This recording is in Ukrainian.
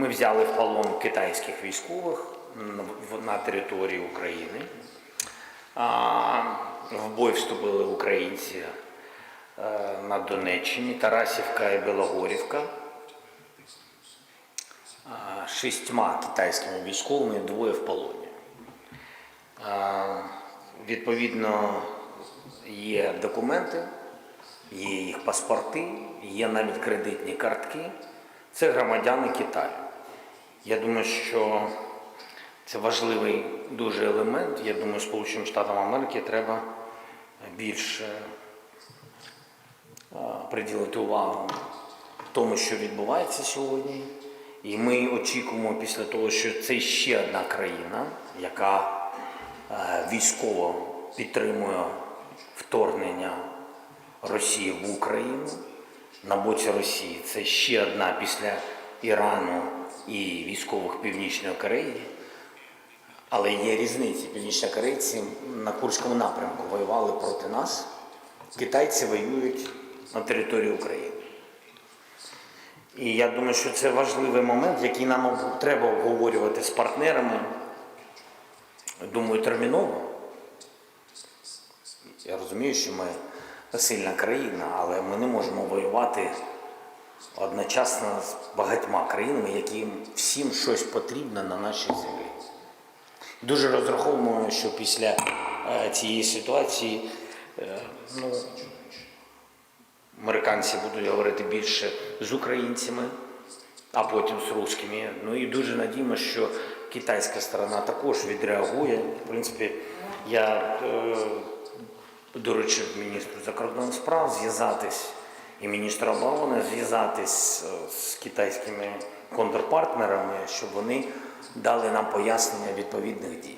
Ми взяли в полон китайських військових на території України. В бой вступили українці е, на Донеччині, Тарасівка і Білогорівка. Шістьма китайськими військовими, двоє в полоні. Відповідно, є документи, є їх паспорти, є навіть кредитні картки. Це громадяни Китаю. Я думаю, що це важливий дуже елемент. Я думаю, Сполученим Штатам Америки треба більше приділити увагу тому, що відбувається сьогодні. І ми очікуємо після того, що це ще одна країна, яка е, військово підтримує вторгнення Росії в Україну на боці Росії. Це ще одна після Ірану і військових Північної Кореї. Але є різниці. Північнокорейці на Курському напрямку воювали проти нас. Китайці воюють на території України. І я думаю, що це важливий момент, який нам треба обговорювати з партнерами. Думаю, терміново. Я розумію, що ми сильна країна, але ми не можемо воювати одночасно з багатьма країнами, яким всім щось потрібно на нашій землі. Дуже розраховуємо, що після е, цієї ситуації е, ну, американці будуть говорити більше з українцями, а потім з русскими. Ну і дуже надіємося, що китайська сторона також відреагує. В принципі, я е, доручив міністру закордонних справ зв'язатись і міністру оборони зв'язатись е, з китайськими контрпартнерами, щоб вони дали нам пояснення відповідних дій.